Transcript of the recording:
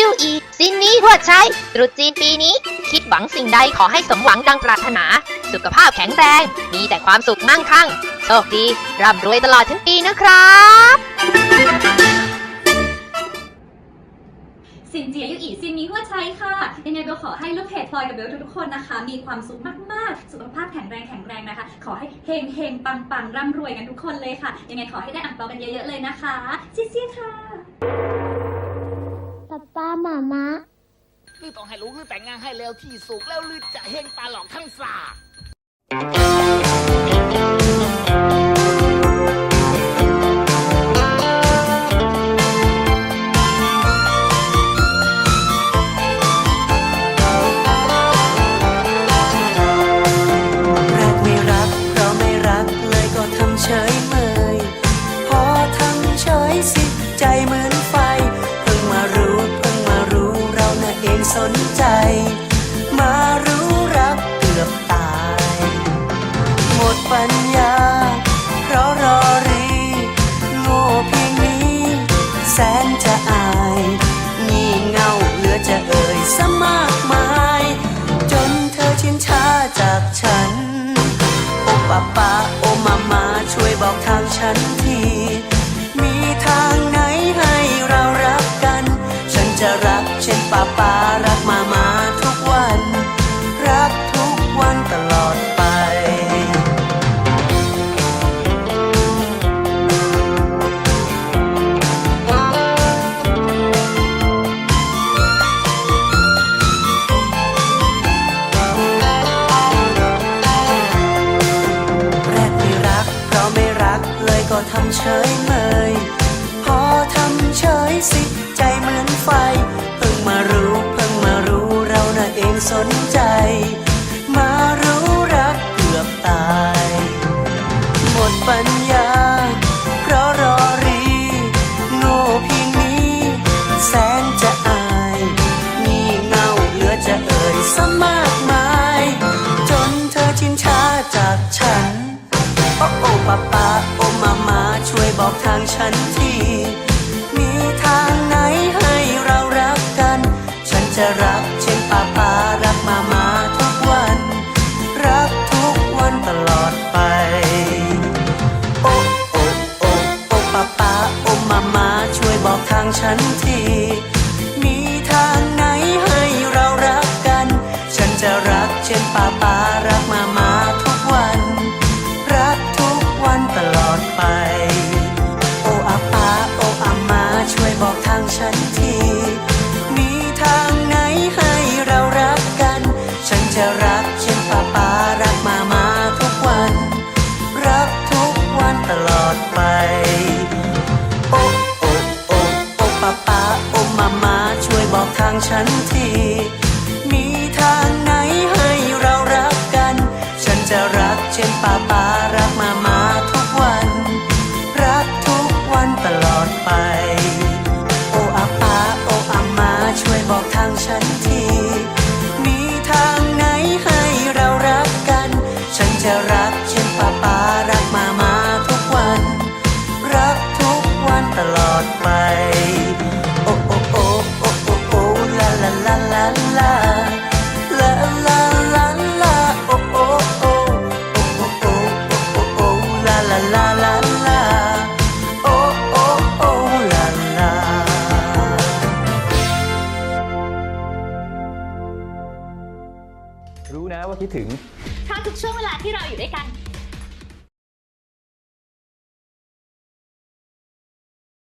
ยูอีซินนี้ทวดใช้ตรุษจีนปีนี้ คิดหวังสิ่งใดขอให้สมหวังดังปรารถนา สุขภาพแข็งแรง มีแต่ความสุขมั่งคั่ง โชคดีร่ำรวยตลอดทั้งปีนะครับ สินเจียยุอีซินนี้หัวใช้ค่ะ ยังไงเบลขอให้ลูกเพจพลอยกับเบลทุกๆคนนะคะ มีความสุขมากๆ สุขภาพแข็งแรงแข็งแรงนะคะ ขอให้เฮงเฮงปังปังร่ำรวยกันทุกคนเลยค่ะ ยังไงขอให้ได้อ่างเปากันเยอะๆเลยนะคะซิเซี่ค่ะ หมามะลือต้องให้รู้ลือแต่งงานให้แล้วที่สุดแล้วลือจะเฮงตาหลอกข้างสิใจเหมือนไฟ สนใจ มารู้รักเกือบตาย หมดปัญญา เพราะรอรีโง่เพียงนี้ แสนจะอายงี่เง่าเหลือจะเอ่ยสมากมาย จนเธอชินชาจากฉัน โอป้าป้าโอมามาช่วยบอกทางฉันที เฉยเมย พอทำเฉยสิใจเหมือนไฟ เพิ่งมารู้เพิ่งมารู้เราน่ะเองสนใจ มารู้รักเกือบตาย หมดปัญญา เพราะรอรีโง่เพียงนี้ แสนจะอายงี่เง่าเหลือจะเอ่ยสมากมาย จนเธอชินชาจากฉัน จะรักเช่นป้าป้ารักมามาทุกวัน รักทุกวันตลอดไป โอ้โอ้โอ้โอ้ป้าป้าโอ้มามาช่วยบอกทางฉัน ทุกวันตลอดไป โอ้โอ้โอ้โอ้ป้าป้าโอ้มามาช่วยบอกทางฉันที มีทางไหนให้เรารักกัน ฉันจะรักเช่นป้าป้ารักมามาทุกวัน รักทุกวันตลอดไป โอ้อาป้าโอ้อามาช่วยบอกทางฉันที ตลอดไป โอ้โอ้โอ้โอ้โอ้โอ้ลาลาลาลาลาลาลาลาลาโอ้โอ้โอ้โอ้โอ้โอ้โอ้โอ้ลาลาลาลาลาโอ้โอ้โอ้ลาลารู้นะว่าคิดถึง ถ้าทุกช่วงเวลาที่เราอยู่ด้วยกัน